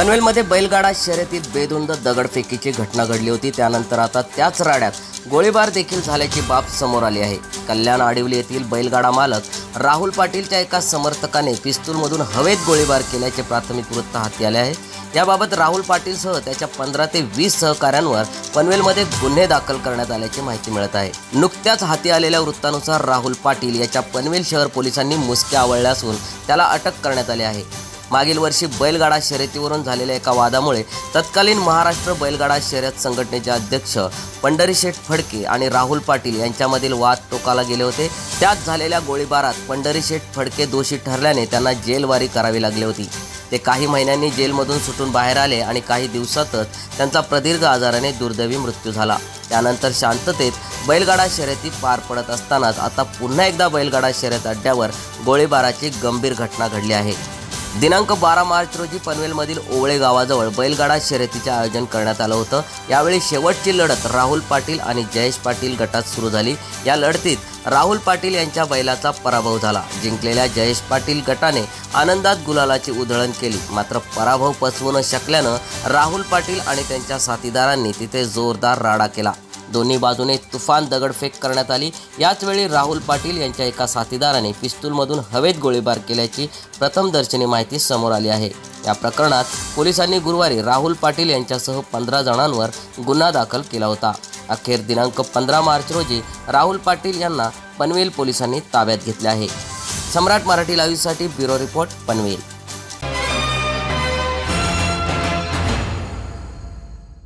पनवेलमध्ये बैलगाडा शर्यतीत बेधुंद दगडफेकीची घटना घडली होती. त्यानंतर आता त्याच राड्यात गोळीबार देखील झाल्याची बाब समोर आली आहे. कल्याण आडिवली येथील बैलगाडा मालक राहुल पाटीलच्या एका समर्थकाने पिस्तूलमधून हवेत गोळीबार केल्याचे प्राथमिक वृत्त हाती आले आहे. याबाबत राहुल पाटीलसह त्याच्या पंधरा ते वीस सहकाऱ्यांवर पनवेलमध्ये गुन्हे दाखल करण्यात आल्याची माहिती मिळत आहे. नुकत्याच हाती आलेल्या वृत्तानुसार राहुल पाटील याच्या पनवेल शहर पोलिसांनी मुसक्या आवळल्या असून त्याला अटक करण्यात आली आहे. मागील वर्षी बैलगाडा शर्यतीवरून झालेल्या एका वादामुळे तत्कालीन महाराष्ट्र बैलगाडा शर्यत संघटनेचे अध्यक्ष पंढरीशेठ फडके आणि राहुल पाटील यांच्यामधील वाद टोकाला गेले होते. त्यात झालेल्या गोळीबारात पंढरीशेठ फडके दोषी ठरल्याने त्यांना जेलवारी करावी लागली होती. ते काही महिन्यांनी जेलमधून सुटून बाहेर आले आणि काही दिवसातच त्यांचा प्रदीर्घ आजाराने दुर्दैवी मृत्यू झाला. त्यानंतर शांततेत बैलगाडा शर्यती पार पडत असतानाच आता पुन्हा एकदा बैलगाडा शर्यत अड्ड्यावर गोळीबाराची गंभीर घटना घडली आहे. दिनांक बारा मार्च रोजी पनवेलमधील ओवळे गावाजवळ बैलगाडा शर्यतीचे आयोजन करण्यात आलं होतं. यावेळी शेवटची लढत राहुल पाटील आणि जयेश पाटील गटात सुरू झाली. या लढतीत राहुल पाटील यांच्या बैलाचा पराभव झाला. जिंकलेल्या जयेश पाटील गटाने आनंदात गुलालाची उधळण केली. मात्र पराभव पचवू न शकल्यानं राहुल पाटील आणि त्यांच्या साथीदारांनी तिथे जोरदार राडा केला. दोन्ही बाजूने तुफान दगडफेक करण्यात आली. याचवेळी राहुल पाटील यांच्या एका साथीदाराने पिस्तूलमधून हवेत गोळीबार केल्याची प्रथमदर्शनी माहिती समोर आली आहे. या प्रकरणात पोलिसांनी गुरुवारी राहुल पाटील यांच्यासह पंधरा जणांवर गुन्हा दाखल केला होता. अखेर दिनांक पंधरा मार्च रोजी राहुल पाटील यांना पनवेल पोलिसांनी ताब्यात घेतले आहे. सम्राट मराठी लाईव्हसाठी ब्युरो रिपोर्ट पनवेल.